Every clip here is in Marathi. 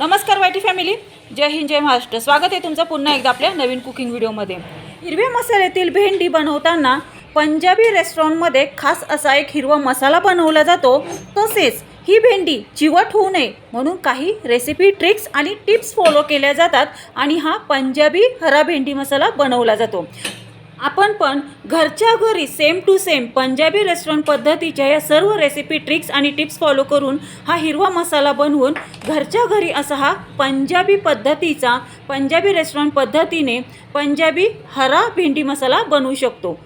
नमस्कार वाईटी फॅमिली. जय हिंद जय महाराष्ट्र. स्वागत आहे तुमचं पुन्हा एकदा आपल्या नवीन कुकिंग व्हिडिओमध्ये. हिरव्या मसाल्यातील भेंडी बनवताना पंजाबी रेस्टॉरंटमध्ये खास असा एक हिरवा मसाला बनवला जातो. तसेच ही भेंडी चिवट होऊ नये म्हणून काही रेसिपी ट्रिक्स आणि टिप्स फॉलो केल्या जातात आणि हा पंजाबी हरा भेंडी मसाला बनवला जातो. आपण पण घरच्या घरी same to same Punjabi restaurant पद्धतीच्या या सर्व रेसिपी ट्रिक्स आणि टिप्स फॉलो करून हा हिरवा मसाला बनवून घरच्या घरी असा हा पंजाबी पद्धतीचा पंजाबी रेस्टॉरंट पद्धतीने पंजाबी हरा भेंडी मसाला बनवू शकतो.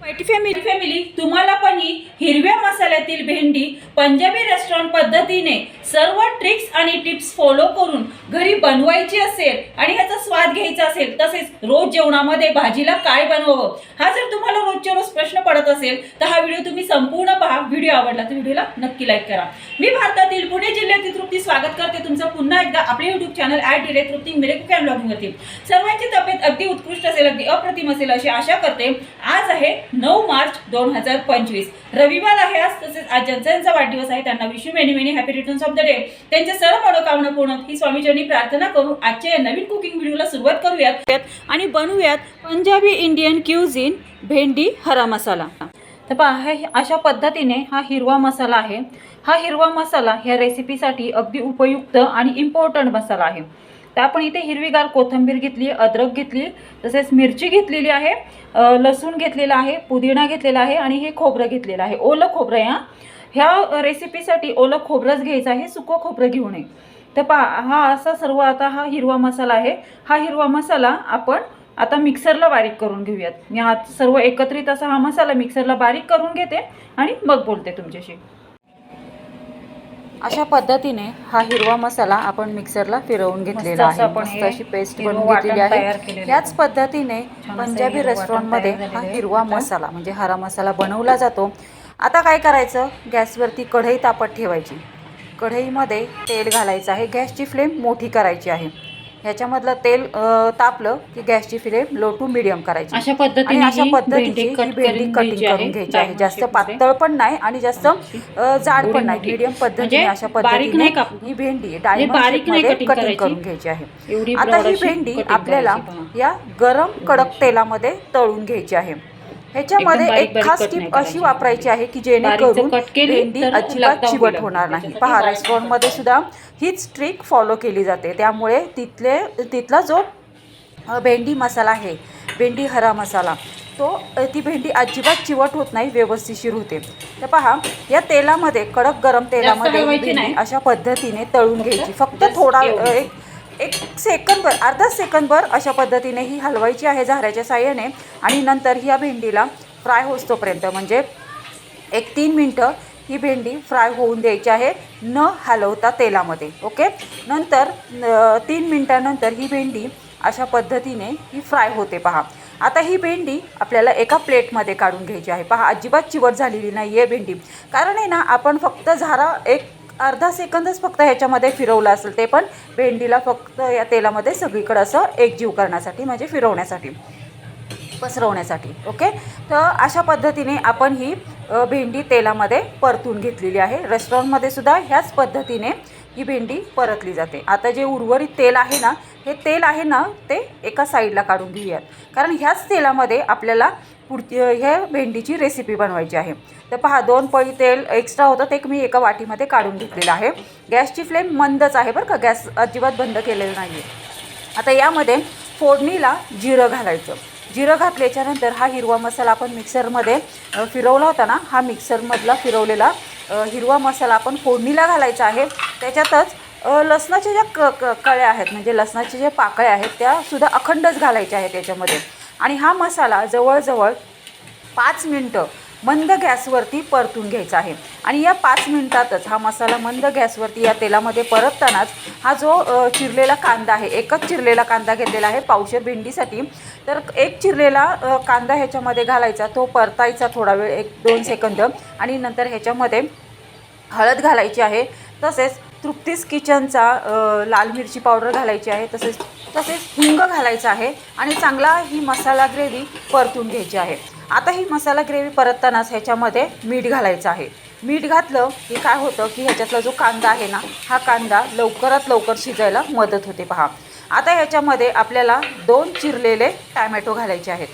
वाईटी फॅमिली फॅमिली तुम्हाला पण ही हिरव्या मसाल्यातील भेंडी पंजाबी रेस्टॉरंट पद्धतीने सर्व ट्रिक्स आणि टिप्स फॉलो करून घरी बनवायची असेल आणि ह्याचा स्वाद घ्यायचा असेल तसेच रोज जेवणामध्ये भाजीला काय बनवावं? हा जर तुम्हाला रोजच्या रोज प्रश्न पडत असेल तर हा व्हिडिओ तुम्ही संपूर्ण पहा. व्हिडिओ आवडला तर व्हिडिओला नक्की लाईक करा. मी भारतातील पुणे जिल्ह्यातील तृप्ती स्वागत करते तुमचं. पुन्हा एकदा आपले युट्यूब चॅनल ॲट डिले तृप्ती मिरे कॅन ब्लॉगिंग सर्वांची तब्येत अगदी उत्कृष्ट असेल अगदी अप्रतिम असेल अशी आशा करते. आज आहे नऊ मार्च दोन हजार पंचवीस. रविवार आहे आज तसेच आज ज्यांचा वाढदिवस आहे त्यांना wish you many many happy returns of the day त्यांच्या सर्व मनोकामना पूर्ण ही स्वामीजींनी प्रार्थना करू आजच्या या नवीन कुकिंग व्हिडिओला सुरुवात करूयात. आणि बनवूयात पंजाबी इंडियन क्युझिन भेंडी हरा मसाला. तर पहा अशा पद्धतीने हा हिरवा मसाला आहे. हा हिरवा मसाला ह्या रेसिपीसाठी अगदी उपयुक्त आणि इम्पॉर्टंट मसाला आहे. तर आपण इथे हिरवीगार कोथिंबीर घेतली अद्रक घेतली तसेच मिरची घेतलेली आहे लसूण घेतलेला आहे पुदिना घेतलेला आहे आणि हे खोबरं घेतलेलं आहे. ओलं खोबरं आहे ह्या रेसिपीसाठी ओलं खोबरंच घ्यायचं आहे सुकं खोबरं घेऊ नये. तर पहा हा असा सर्व आता हा हिरवा मसाला आहे. हा हिरवा मसाला आपण आता मिक्सरला बारीक करून घेऊयात. मी हा सर्व एकत्रित असा हा मसाला मिक्सरला बारीक करून घेते आणि मग बोलते तुमच्याशी. अशा पद्धतीने हा हिरवा मसाला आपण मिक्सरला फिरवून घेतलेला आहे. मस्त अशी पेस्ट बनवून घेतलेली आहे. याच पद्धतीने पंजाबी रेस्टॉरंटमध्ये हा. हिरवा? मसाला म्हणजे हरा मसाला बनवला जातो. आता काय करायचं? गॅसवरती कढई तापत ठेवायची. कढईमध्ये तेल घालायचं आहे. गॅसची फ्लेम मोठी करायची आहे. ह्याच्यामधलं तेल तापलं की गॅसची फ्लेम लो टू मिडियम करायची अशा पद्धतीने अशा पद्धतीची भेंडी कटिंग करून घ्यायची आहे जास्त. पातळ पण नाही आणि जास्त जाड पण नाही. मीडियम पद्धतीने म्हणजे अशा बारीक पद्धतीने. ही भेंडी म्हणजे डायमंड शेपमध्ये कटिंग. करून घ्यायची आहे आता ही भेंडी आपल्याला. या गरम कडक तेलामध्ये तळून घ्यायची आहे ह्याच्यामध्ये एक खास टीप अशी. वापरायची आहे की जेणेकरून भेंडी अजिबात चिवट. होणार नाही पहा रेस्टॉरंटमध्ये सुद्धा हीच ट्रिक फॉलो केली जाते त्यामुळे तिथले तिथला जो भेंडी मसाला आहे भेंडी हरा मसाला तो ती भेंडी अजिबात चिवट होत नाही व्यवस्थिशीर होते तर पहा या तेलामध्ये कडक गरम तेलामध्ये. अशा पद्धतीने तळून घ्यायची फक्त थोडा. एक एक सेकंदभर अर्धा सेकंदभर अशा पद्धतीने ही हलवायची आहे झाऱ्याच्या साह्याने आणि नंतर ह्या भेंडीला फ्राय होतोपर्यंत म्हणजे एक तीन मिनटं ही भेंडी फ्राय होऊन द्यायची आहे न हलवता तेलामध्ये ओके? नंतर तीन मिनटानंतर ही भेंडी अशा पद्धतीने ही फ्राय होते पहा. आता ही भेंडी आपल्याला एका प्लेटमध्ये काढून घ्यायची आहे. पहा अजिबात चिवट झालेली नाही आहे भेंडी. कारण आहे ना आपण फक्त झारा एक अर्धा सेकंदच फक्त ह्याच्यामध्ये फिरवलं असेल ते पण भेंडीला फक्त या तेलामध्ये सगळीकडं असं एकजीव करण्यासाठी म्हणजे फिरवण्यासाठी पसरवण्यासाठी ओके तर अशा पद्धतीने आपण ही भेंडी तेलामध्ये परतून घेतलेली आहे. रेस्टॉरंटमध्ये सुद्धा ह्याच पद्धतीने ही भेंडी परतली जाते. आता जे उर्वरित तेल आहे ना हे तेल आहे ना ते एका साईडला काढून घेऊयात. कारण ह्याच तेलामध्ये आपल्याला पुढची ह्या भेंडीची रेसिपी बनवायची आहे. तर पहा दोन पळी तेल एक्स्ट्रा होतं ते मी एका वाटीमध्ये काढून घेतलेलं आहे. गॅसची फ्लेम मंदच आहे बरं का गॅस अजिबात बंद केलेलं नाही आहे आता यामध्ये फोडणीला जिरं घालायचं. जिरं घातल्याच्यानंतर हा हिरवा मसाला आपण मिक्सरमध्ये फिरवला होता ना हा मिक्सरमधला फिरवलेला हिरवा मसाला आपण फोडणीला घालायचा आहे. त्याच्यातच लसणाच्या ज्या क कळ्या आहेत म्हणजे लसणाच्या ज्या पाकळ्या आहेत त्यासुद्धा अखंडच घालायच्या आहेत त्याच्यामध्ये आणि हा मसाला जवळजवळ पाच मिनटं मंद गॅसवरती परतून घ्यायचा आहे. आणि या पाच मिनटातच हा मसाला मंद गॅसवरती या तेलामध्ये परततानाच हा जो चिरलेला कांदा आहे एकच चिरलेला कांदा घेतलेला आहे पावशे भेंडीसाठी. तर एक चिरलेला कांदा ह्याच्यामध्ये घालायचा तो परतायचा थोडा वेळ एक दोन सेकंद. आणि नंतर ह्याच्यामध्ये हळद घालायची आहे. तसेच तृप्तीस किचनचा लाल मिरची पावडर घालायची आहे तसेच तसेच हिंग घालायचा आहे आणि चांगला ही मसाला ग्रेव्ही परतून घ्यायची आहे. आता ही मसाला ग्रेव्ही परततानाच ह्याच्यामध्ये मीठ घालायचं आहे. मीठ घातलं की काय होतं की ह्याच्यातला जो कांदा आहे ना हा कांदा लवकरात लवकर शिजायला मदत होते पहा. आता ह्याच्यामध्ये आपल्याला दोन चिरलेले टॅमॅटो घालायचे आहेत.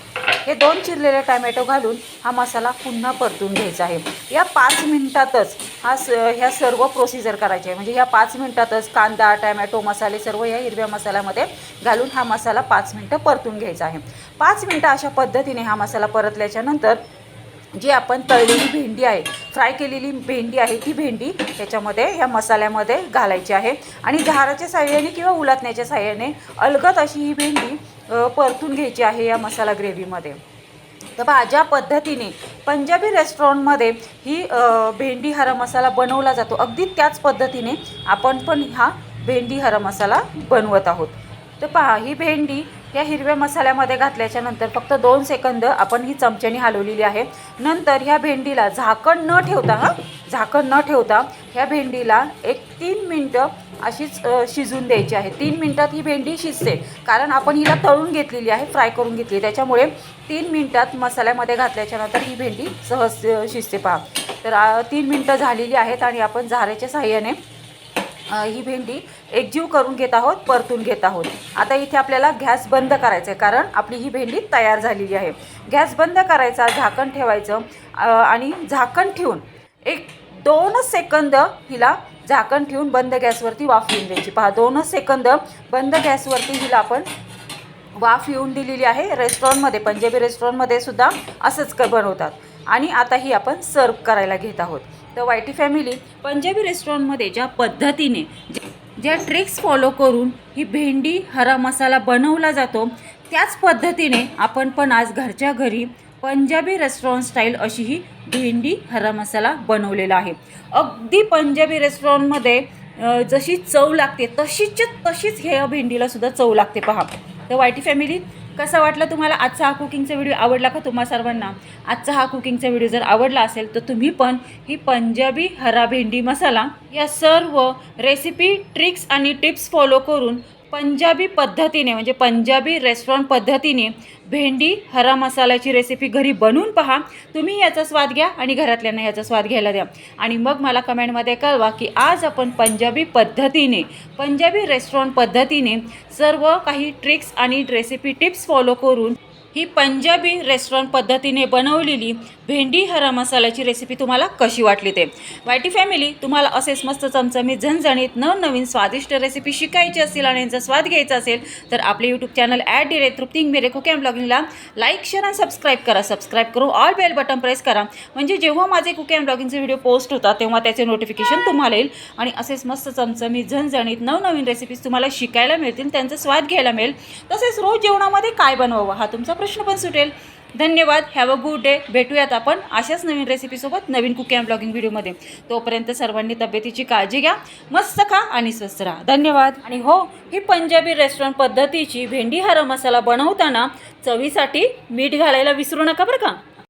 हे दोन चिरलेले टॅमॅटो घालून हा मसाला पुन्हा परतून घ्यायचा आहे. या पाच मिनटातच हा स ह्या सर्व प्रोसिजर करायचे आहे. म्हणजे ह्या पाच मिनटातच कांदा टॅमॅटो मसाले सर्व या हिरव्या मसाल्यामध्ये घालून हा मसाला पाच मिनटं परतून घ्यायचा आहे. पाच मिनटं अशा पद्धतीने हा मसाला परतल्याच्यानंतर जी आपण तळलेली भेंडी आहे फ्राय केलेली भेंडी आहे ती भेंडी त्याच्यामध्ये या मसाल्यामध्ये घालायची आहे. आणि झाराच्या साह्याने किंवा उलातण्याच्या साह्याने अलगत अशी ही भेंडी परतून घ्यायची आहे या मसाला ग्रेव्हीमध्ये. तर भाज्या पद्धतीने पंजाबी रेस्टॉरंटमध्ये ही भेंडी हरा मसाला बनवला जातो. अगदी त्याच पद्धतीने आपण पण हा भेंडी हरा मसाला बनवत आहोत. तर पहा ही भेंडी या हिरव्या मसाल्यामध्ये घातल्याच्या नंतर फक्त दोन सेकंद आपण ही चमच्याने हलवलेली आहे. नंतर ह्या भेंडीला झाकण न ठेवता हां झाकण न ठेवता ह्या भेंडीला एक तीन मिनटं अशीच शिजून द्यायची आहे. तीन मिनटात ही भेंडी शिजते. कारण आपण हिला तळून घेतलेली आहे फ्राय करून घेतली त्याच्यामुळे तीन मिनटात मसाल्यामध्ये घातल्याच्या नंतर ही भेंडी सहज शिजते. पहा. तर तीन मिनटं झालेली आहेत आणि आपण झाऱ्याच्या साह्याने ही भेंडी एकजीव करून घेत आहोत परतून घेत आहोत. आता इथे आपल्याला गॅस बंद करायचं आहे कारण आपली ही भेंडी तयार झालेली आहे. गॅस बंद करायचा झाकण ठेवायचं आणि झाकण ठेवून एक दोनच सेकंद हिला झाकण ठेवून बंद गॅसवरती वाफ येऊन द्यायची. पहा दोनच सेकंद बंद गॅसवरती हिला आपण वाफ येऊन दिलेली आहे रेस्टॉरंटमध्ये पंजाबी रेस्टॉरंटमध्ये सुद्धा असंच क बनवतात. आणि आता ही आपण सर्व करायला घेत आहोत. तर वायटी फॅमिली पंजाबी रेस्टॉरंटमध्ये ज्या पद्धतीने ज्या ट्रिक्स फॉलो करून ही भेंडी हरा मसाला बनवला जातो त्याच पद्धतीने आपण पण आज घरच्या घरी पंजाबी रेस्टॉरंट स्टाईल अशी ही भेंडी हरा मसाला बनवलेला आहे. अगदी पंजाबी रेस्टॉरंटमध्ये जशी चव लागते तशीच तशीच ह्या भेंडीला सुद्धा चव लागते पहा. तर वायटी फॅमिली कसा वाटला तुम्हाला? आजचा हा कुकिंगचा व्हिडिओ आवडला का तुम्हा सर्वांना? आजचा हा कुकिंगचा व्हिडिओ जर आवडला असेल तर तुम्ही पण ही पंजाबी हरा भेंडी मसाला या सर्व रेसिपी ट्रिक्स आणि टिप्स फॉलो करून पंजाबी पद्धतीने म्हणजे पंजाबी रेस्टॉरंट पद्धतीने भेंडी हरा मसाल्याची रेसिपी घरी बनवून पहा. तुम्ही याचा स्वाद घ्या आणि घरातल्यांना याचा स्वाद घ्यायला द्या. आणि मग मला कमेंटमध्ये कळवा की आज आपण पंजाबी पद्धतीने पंजाबी रेस्टॉरंट पद्धतीने सर्व काही ट्रिक्स आणि रेसिपी टिप्स फॉलो करून ही पंजाबी रेस्टॉरंट पद्धतीने बनवलेली भेंडी हरा मसाल्याची रेसिपी तुम्हाला कशी वाटली ते? वायटी फॅमिली तुम्हाला असेच मस्त चमचमीत झणझणीत नवनवीन स्वादिष्ट रेसिपी शिकायची असतील आणि यांचा स्वाद घ्यायचा असेल तर आपले यूट्यूब चॅनल ॲड डिरे तृप्तिंग मेरे कुक अँड ब्लॉगिंगला लाईक शेअर आणि सबस्क्राईब करा. सबस्क्राईब करून ऑल बेल बटन प्रेस करा. म्हणजे जेव्हा माझे कुक अँड ब्लॉगिंगचे व्हिडिओ पोस्ट होतात तेव्हा त्याचे नोटिफिकेशन तुम्हाला येईल आणि असेच मस्त चमचमीत झणझणीत नवनवीन रेसिपीज तुम्हाला शिकायला मिळतील त्यांचा स्वाद घ्यायला मिळेल. तसेच रोज जेवणामध्ये काय बनवावं हा तुमचा प्रश्न पण सुटेल. धन्यवाद. हॅव अ गुड डे भेटूयात आपण अशाच नवीन रेसिपीसोबत नवीन कुकिंग अँड ब्लॉगिंग व्हिडिओमध्ये तोपर्यंत सर्वांनी तब्येतीची काळजी घ्या. मस्त खा आणि स्वस्त राहा. धन्यवाद. आणि हो ही पंजाबी रेस्टॉरंट पद्धतीची भेंडी हरा मसाला बनवताना चवीसाठी मीठ घालायला विसरू नका बरं का?